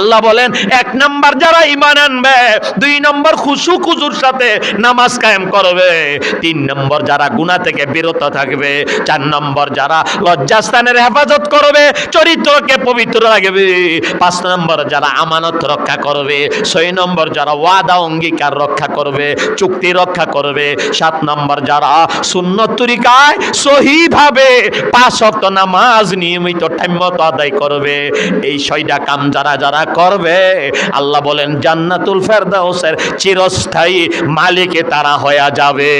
আল্লাহ বলেন, এক নাম্বার যারা ইমান আনবে, দুই নম্বর খুশু খুজুর সাথে নামাজ কায়েম করবে, তিন নম্বর যারা গুনাহ থেকে বিরত থাকবে, চার নম্বর যারা লজ্জাস্থানের হেফাজত করবে, চরিত্রকে পবিত্র রাখবে, পাঁচ নম্বর যারা আমানত রক্ষা করবে, ছয় নম্বর যারা ওয়াদা অঙ্গীকার রক্ষা করবে, চুক্তি রক্ষা করবে, সাত নম্বর যারা সুন্নত তরিকায় সহিভাবে পাঁচ ওয়াক্ত নামাজ নিয়মিত টাইম মতো আদায় করবে, এই ছয়টা কাম যারা যারা করবে। আল্লাহ বলেন, জান্নাতুল ফেরদাউসের চিরস্থায়ী মালিকে তারা হয়ে যাবে।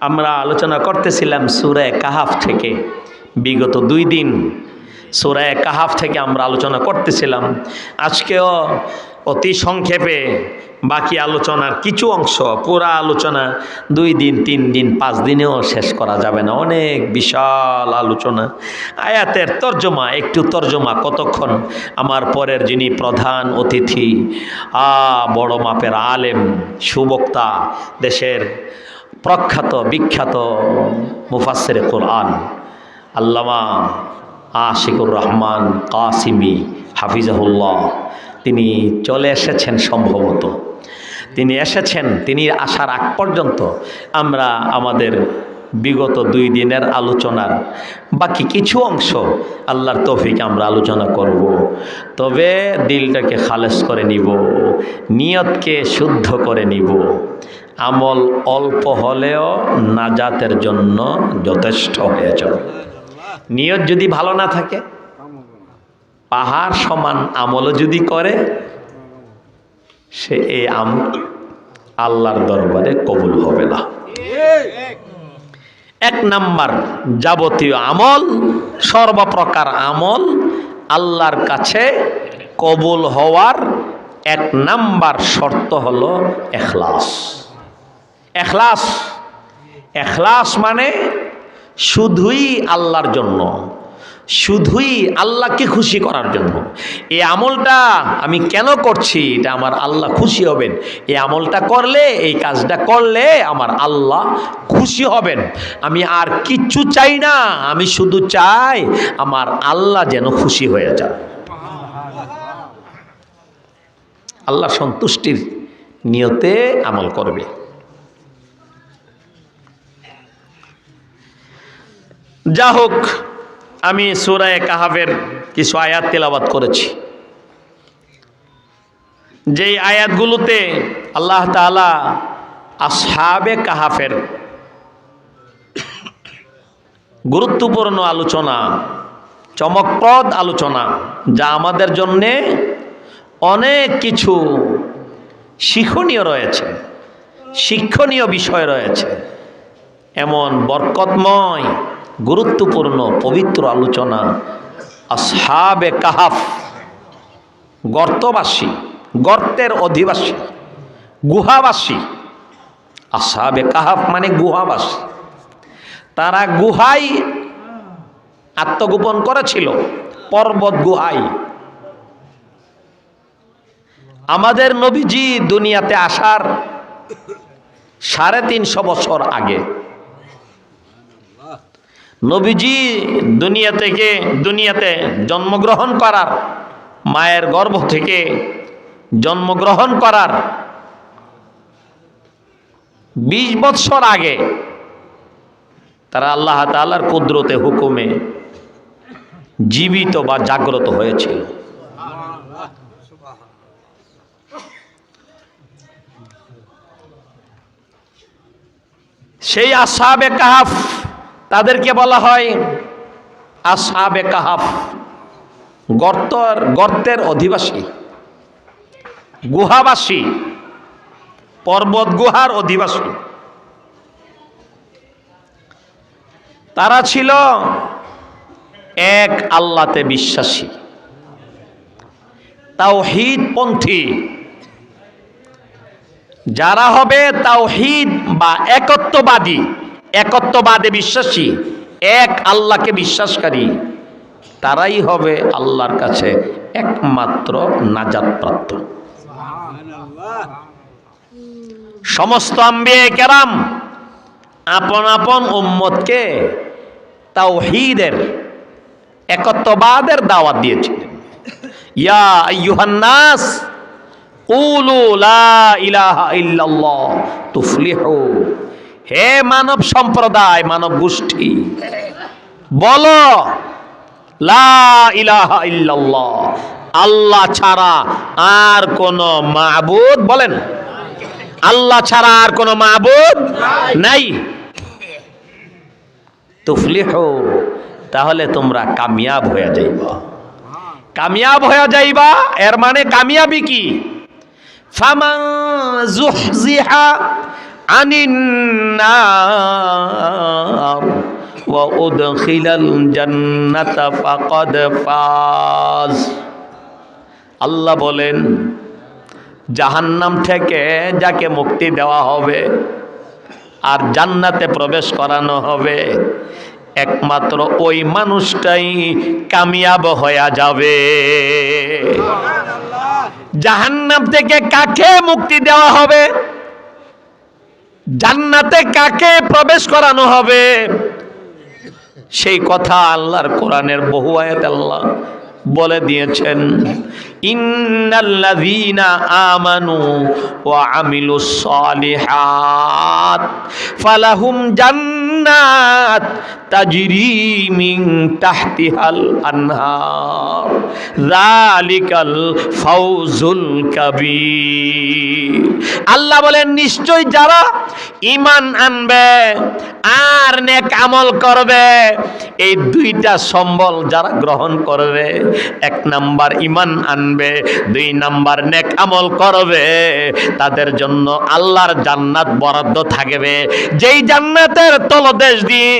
আমরা আলোচনা করতেছিলাম সুরে কাহাফ থেকে। বিগত দুই দিন সুরায় কাহাফ থেকে আমরা আলোচনা করতেছিলাম। আজকেও অতি সংক্ষেপে বাকি আলোচনার কিছু অংশ, পুরা আলোচনা দুই দিন, তিন দিন, পাঁচ দিনেও শেষ করা যাবে না। অনেক বিশাল আলোচনা। আয়াতের তর্জমা, একটু তর্জমা কতক্ষণ? আমার পরের যিনি প্রধান অতিথি, আ বড় মাপের আলেম, সুবক্তা, দেশের প্রখ্যাত, বিখ্যাত মুফাসের কোরআন, আল্লামা আশিকুর রহমান কাসিমি, হাফিজাহুল্লাহ। তিনি চলে এসেছেন সম্ভবত। তিনি এসেছেন, তিনি আসার আগ পর্যন্ত আমরা আমাদের বিগত দুই দিনের আলোচনার বাকি কিছু অংশ আল্লাহর তৌফিক আমরা আলোচনা করব। তবে দিলটাকে খালেস করে নিব, নিয়তকে শুদ্ধ করে নিব। আমল অল্প হলেও নাজাতের জন্য যথেষ্ট হয়ে যাবে। নিয়ত যদি ভালো না থাকে, পাহাড় সমান আমলও যদি করে, সে এই আম আল্লাহর দরবারে কবুল হবে না। এক নাম্বার যাবতীয় আমল, সর্বপ্রকার আমল আল্লাহর কাছে কবুল হওয়ার এক নাম্বার শর্ত হলো এখলাস। এখলাস এখলাস মানে শুধুই আল্লাহর জন্য। শুধুই আল্লাহকে খুশি করার জন্য। এই আমলটা আমি কেন করছি? এটা আমার আল্লাহ খুশি হবেন। এই আমলটা করলে, এই কাজটা করলে আমার আল্লাহ খুশি হবেন। আমি আর কিচ্ছু চাই না। আমি শুধু চাই আমার আল্লাহ যেন খুশি হয়ে যায় আল্লাহ সন্তুষ্টির নিয়তে আমল করবে। যা হোক, আমি সুরায় কাহাবের কিছু আয়াত তেলাবাত করেছি। যেই আয়াতগুলোতে আল্লাহ তালা আসহাবে কাহাফের গুরুত্বপূর্ণ আলোচনা, চমকপ্রদ আলোচনা, যা আমাদের জন্যে অনেক কিছু শিক্ষণীয় রয়েছে, শিক্ষণীয় বিষয় রয়েছে, এমন বরকতময় গুরুত্বপূর্ণ পবিত্র আলোচনা আসহাবে কাহাফ, গর্তবাসী, গর্তের অধিবাসী, গুহাবাসী। আসহাবে কাহাফ মানে গুহাবাসী। তারা গুহাই আত্মগোপন করেছিল, পর্বত গুহাই। আমাদের নবীজি দুনিয়াতে আসার সাড়ে তিনশো বছর আগে নবীজি দুনিয়া থেকে, দুনিয়াতে জন্মগ্রহণ করার, মায়ের গর্ভ থেকে জন্মগ্রহণ করার বিশ বৎসর আগে তারা আল্লাহ তালার কুদরতে হুকুমে জীবিত বা জাগ্রত হয়েছিল। সেই আসাবে কাহাফ তাদেরকে বলা হয় আসাবে কাহাফ। গর্তর গর্তের অধিবাসী। গুহাবাসী। পর্বত গুহার অধিবাসী। তারা ছিল এক আল্লাতে বিশ্বাসী। তাওহিদ পন্থী যারা হবে তাওহিদ বা একত্ববাদী। একত্ববাদে বিশ্বাসী, এক আল্লাহকে বিশ্বাসকারী, তারাই হবে আল্লাহর কাছে একমাত্র নাজাত প্রাপ্ত সমস্ত আম্বিয়ে কেরাম আপন আপন উম্মতকে তাওহীদের, একত্ববাদের দাওয়াত দিয়েছিলেন। ইয়া আইয়ুহান্নাস ইলাহা ইল্লাল্লাহ, তুফলিহু। হে মানব সম্প্রদায়, মানব গোষ্ঠী, বলো আল্লাহ ছাড়া আর কোন মাবুদ বলেন? আল্লাহ ছাড়া আর কোন মাবুদ নাই। তুফলিহু, তাহলে তোমরা কামিয়াব হয়ে যাইবা। কামিয়াব হয়ে যাইবা, এর মানে কামিয়াবি কি? ফামান জুহজিহা আনিন নার ওয়া উদখিলাল জান্নাতা ফাকাদ ফাজ। আল্লাহ বলেন, জাহান্নাম থেকে যাকে মুক্তি দেওয়া হবে আর জান্নাতে প্রবেশ করানো হবে, একমাত্র ওই মানুষটাই কামিয়াব হয়ে যাবে। জাহান্নাম থেকে কাকে মুক্তি দেওয়া হবে? জান্নাতে কাকে প্রবেশ করানো হবে? সেই কথা আল্লাহর কোরআনের বহু আয়াত আল্লাহ বলে দিয়েছেন। ইন্নাল্লাযীনা আমানু ওয়া আমিলুস সালিহাত, ফালাহুম জান্নাত তাজরি মিন তাহতিহাল আনহার। যালিকাল ফাউজুল কাবীর। আল্লাহ বলেন, নিশ্চয় যারা ঈমান আনবে আর নেক আমল করবে, এই দুইটা সম্বল যারা গ্রহণ করবে, এক নাম্বার ইমান আনবে, দুই নাম্বার নেক আমল করবে, তাদের জন্য আল্লাহর জান্নাত বরাদ্দ থাকবে। যেই জান্নাতের তলদেশ দিয়ে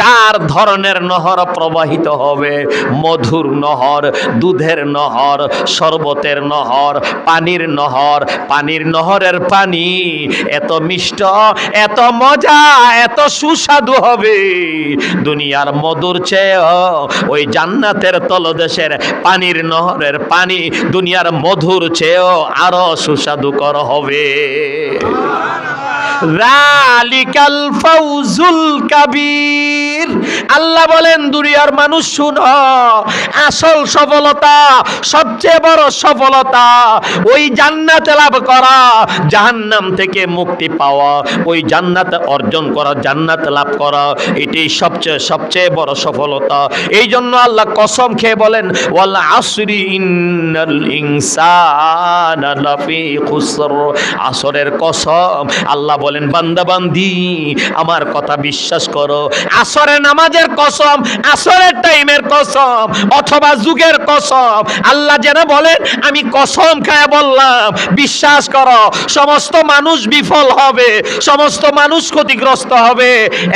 চার ধরনের নহর প্রবাহিত হবে। মধুর নহর, দুধের নহর, শরবতের নহর, পানির নহর। পানির নহরের পানি এত মিষ্ট, এত মজা, এত সুস্বাদু হবে। দুনিয়ার মধুর চেয়েও ওই জান্নাতের তলদেশের পানির নহরের পানি দুনিয়ার মধুর চেয়েও আরও সুস্বাদুকর হবে। রালিকাল ফাউজুল কাবীর। আল্লাহ বলেন, দুনিয়ার মানুষ শুনো, আসল সফলতা, সবচেয়ে বড় সফলতা, ওই জান্নাতে লাভ করা, জাহান্নাম থেকে মুক্তি পাওয়া, ওই জান্নাত অর্জন করা, জান্নাত লাভ করা এটি সবচেয়ে সবচেয়ে বড় সফলতা। এই জন্য আল্লাহ কসম খেয়ে বলেন, ওয়াল আসরি ইন্নাল আসরের কসম আল্লাহ বলেন, বান্দা, বান্দি, আমার কথা বিশ্বাস করো। আসরে নামাজের কসম, আসরের টাইমের কসম, অথবা যুগের কসম, আল্লাহ যেন বলেন, আমি কসম খায় বললাম, বিশ্বাস করো, সমস্ত মানুষ বিফল হবে, সমস্ত মানুষ ক্ষতিগ্রস্ত হবে,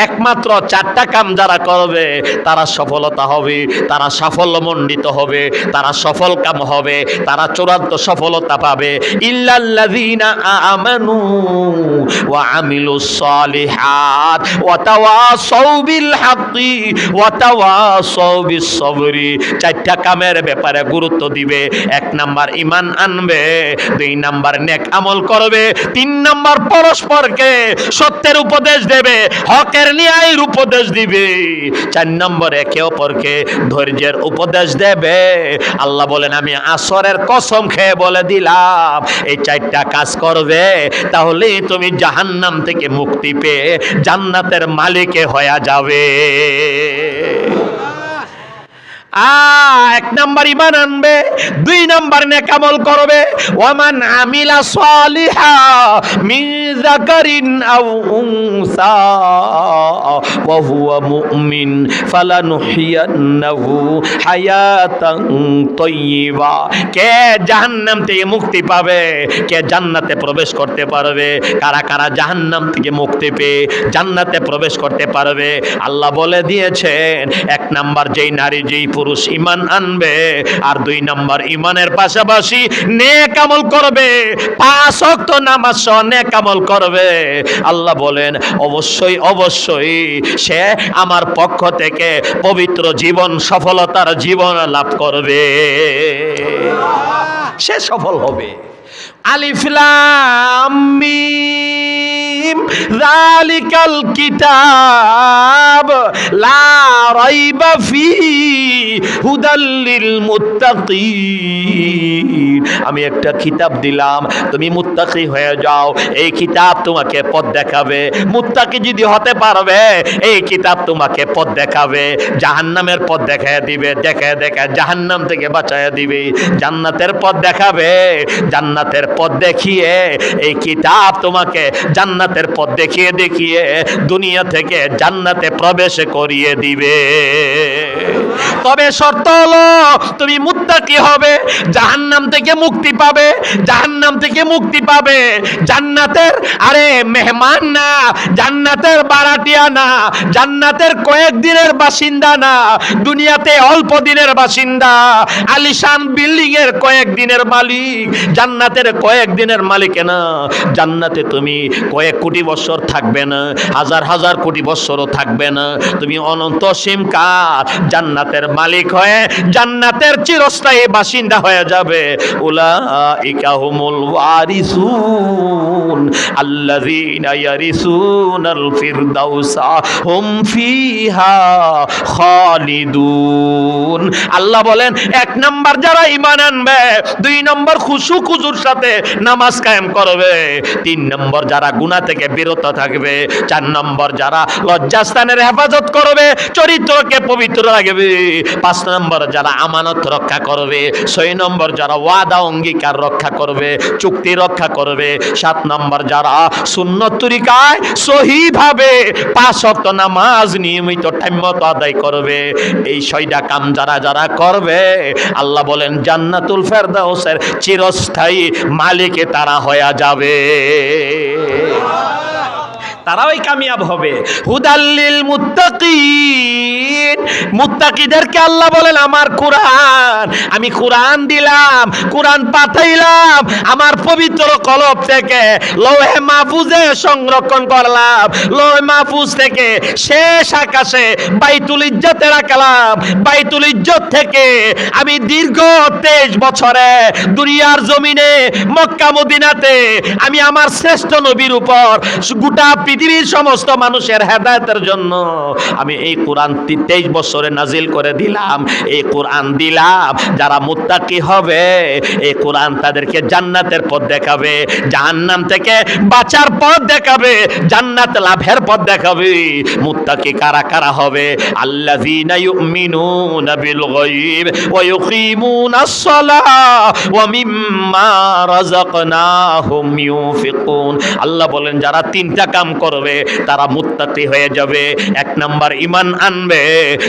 একমাত্র চারটা কাম যারা করবে, তারা সফলতা হবে, তারা সাফল্যমণ্ডিত হবে, তারা সফল কাম হবে, তারা চূড়ান্ত সফলতা পাবে। ইল্লাল্লাযীনা আমানু ওয়া বিল হাক্কি ওয়া তাওয়াসাউ বিস সবরি চারটা কামের ব্যাপারে গুরুত্ব দিবে। এক নাম্বার ঈমান আনবে, দুই নাম্বার নেক আমল করবে, তিন নাম্বার পরস্পরকে সত্যের উপদেশ দেবে, হকের ন্যায়ের উপদেশ দিবে। চার নম্বর একে অপরকে ধৈর্যের উপদেশ দেবে। আল্লাহ বলেন, আমি আসরের কসম খেয়ে বলে দিলাম, এই চারটা কাজ করবে তাহলে তুমি জাহান্নাম থেকে মুক্তি পেয়ে জান্নাতের মালিকে হয়ে যাবে। এক নাম্বার ইমান আনবে, দুই নাম্বার নেকামল করবে। ওয়ামান আমিলা সালিহা যাকারিন আও উনসা, ওয়া হুয়া হায়াতান তাইয়্যিবা কে জাহান্নাম থেকে মুক্তি পাবে, কে জান্নাতে প্রবেশ করতে পারবে, কারা কারা জাহান্নাম থেকে মুক্তি পেয়ে জান্নাতে প্রবেশ করতে পারবে, আল্লাহ বলে দিয়েছেন, এক নাম্বার যেই নারী যেই পুরুষ ইমান আনবে, আর দুই নম্বর ইমানের পাশাপাশি নেক আমল করবে। পাঁচ ওয়াক্ত নামাজ নেক আমল করবে। আল্লাহ বলেন, অবশ্যই অবশ্যই সে আমার পক্ষ থেকে পবিত্র জীবন, সফলতার জীবন লাভ করবে। সে সফল হবে। আলিফলাম মিম হামিম যালিকাল কিতাব, লা রাইবা ফি হুদাল্লিল মুত্তাকিন। আমি একটা কিতাব দিলাম, তুমি মুত্তাকি হয়ে যাও, এই কিতাব তোমাকে পথ দেখাবে। মুত্তাকি যদি হতে পারবে, এই কিতাব তোমাকে পথ দেখাবে। জাহান্নামের পথ দেখায় দিবে দেখে দেখে জাহান্নাম থেকে বাঁচায় দিবে। জান্নাতের পথ দেখাবে, জান্নাতের পথ দেখিয়ে এই কিতাব তোমাকে জান্নাতের পথ দেখিয়ে দেখিয়ে দুনিয়া থেকে জান্নাতে প্রবেশ করিয়ে দিবে। তবে শর্ত হলো, তুমি মুত্তাকি হবে, জাহান্নাম থেকে মুক্তি পাবে, জাহান্নাম থেকে মুক্তি পাবে। জান্নাতের, আরে মেহমান না, জান্নাতের বারাটিয়া না, জান্নাতের কয়েক দিনের বাসিন্দা না, দুনিয়াতে অল্প দিনের বাসিন্দা, আলিশান বিল্ডিং এর কয়েক দিনের মালিক, জান্নাতের কয়েক দিনের মালিক না, জান্নাতে তুমি কয়েক কোটি বছর থাকবে না, হাজার হাজার কোটি বছরও থাকবে না। তুমি অনন্ত সীমকাল জান্নাতের মালিক হয়ে জান্নাতের চিরস্থায়ী বাসিন্দা হয়ে যাবে। উলাইকা হুমুল ওয়ারিসুন, আল্লাযীনা ইয়ারিসুনাল ফিরদাউসা, হুম ফিহা খালিদুন। আল্লাহ বলেন, এক নাম্বার যারা ঈমান আনবে, দুই নম্বর খুশু খুজুর সাথে নামাজ কায়েম করবে, তিন নম্বর যারা গুনাহ থেকে বিরত থাকবে। চার নম্বর, যারা লজ্জাস্থানের হেফাজত করবে, চরিত্রকে পবিত্র রাখবে। পাঁচ নম্বর, যারা আমানত রক্ষা করবে। ছয় নম্বর, যারা ওয়াদা, অঙ্গীকার রক্ষা করবে, চুক্তি রক্ষা করবে। সাত নম্বর, যারা সুন্নত তরিকায় সহিভাবে পাঁচ ওয়াক্ত নামাজ নিয়মিত টাইম মতো আদায় করবে। এই ছয়টা কাম যারা যারা করবে, আল্লাহ বলেন, জান্নাতুল ফেরদাউসের চিরস্থায়ী মালিকে তারা হয়ে যাবে। 아. তারাই কামিয়াব হবে। হুদাল্লিল মুত্তাকিন। মুত্তাকিদেরকে আল্লাহ বলেন, আমার কোরআন, আমি কোরআন দিলাম, কোরআন পাঠাইলাম, আমার পবিত্র কলব থেকে লৌহে মাহফুজে সংরক্ষণ করলাম, লৌহে মাহফুজ থেকে শেষ আকাশে বাইতুল ইজ্জতে রাখলাম বাইতুল ইজ্জত থেকে আমি দীর্ঘ তেইশ বছরে দুনিয়ার জমিনে মক্কা মদিনাতে আমি আমার শ্রেষ্ঠ নবীর উপর গোটা পৃথিবীর সমস্ত মানুষের হেদায়তের জন্য আমি এই কোরআন তেইশ বছরে নাজিল করে দিলাম। এই কোরআন দিলাম। যারা মুত্তাকি হবে, এই কোরআন তাদেরকে জান্নাতের পথ দেখাবে, জাহান্নাম থেকে বাঁচার পথ দেখাবে, জান্নাত লাভের পথ দেখাবে। মুত্তাকি কারা কারা হবে? আল্লাযীনা ইউমিনুনা বিল গায়ব ওয়া ইউকিমুনাস সালাহ ওয়া মিম্মা রাযাকনাহুম ইউনফিকুন। আল্লাহ বলেন, যারা তিনটা কাম করবে, তারা মুত্তাকি হয়ে যাবে। এক নাম্বার ঈমান আনবে,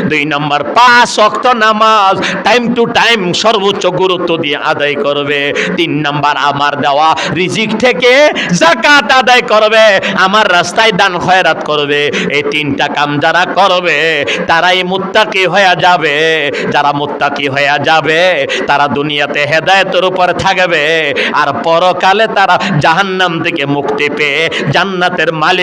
দুই নাম্বার পাঁচ ওয়াক্ত নামাজ টাইম টু টাইম সর্বোচ্চ গুরুত্ব দিয়ে আদায় করবে। তিন নাম্বার আমার দেওয়া রিজিক থেকে জাকাত আদায় করবে, আমার রাস্তায় দান খয়রাত করবে। এই তিনটা কাম যারা করবে, তারাই মুত্তাকি হয়ে যাবে। যারা মুত্তাকি হয়ে যাবে, তারা দুনিয়াতে হেদায়েতের উপর থাকবে। আর পরকালে তারা জাহান্নাম থেকে মুক্তি পেয়ে জান্নাতের মালিকে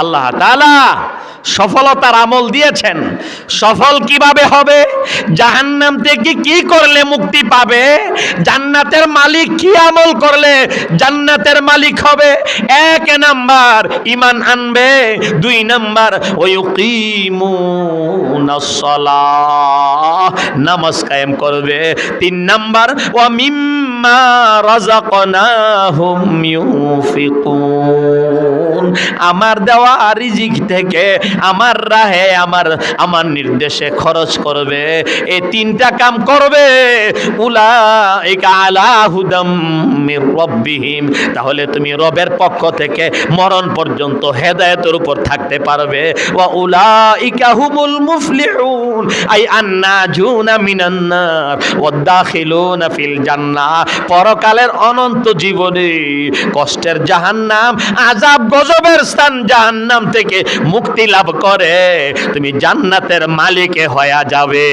আল্লাহ তালা সফলতার আমল দিয়েছেন। সফল কীভাবে হবে? জাহান্নাম থেকে কি করলে মুক্তি পাবে? জান্নাতের মালিক কি আমল করলে জান্নাতের মালিক হবে? এক নাম্বার ইমান আনবে, দুই নাম্বার ওই নামাজ কায়েম করবে, তিন নাম্বার ও মিম্মা রাজাকনাহুম ইউনফিকুন আমার দেওয়া রিজিক থেকে আমার রাহে আমার আমার নির্দেশে খরচ করবে। এই তিনটা কাম করবে। উলাইকা আলা হুদাম মির রব্বিহিম। তাহলে তুমি রবের পক্ষ থেকে মরণ পর্যন্ত হেদায়েতের উপর থাকতে পারবে। ওয়া উলাইকা হুমুল মুফলিহুন। আই আন্নাজুনা মিনান নার। ওয়াদাখিলুনা ফিল জান্নাহ পরকালের অনন্ত জীবনে কষ্টের জাহান্নাম, আযাব গজবের স্থান জাহান্নাম থেকে মুক্তি লাভ করে। তুমি জান্নাতের মালিকে হয়ে যাবে।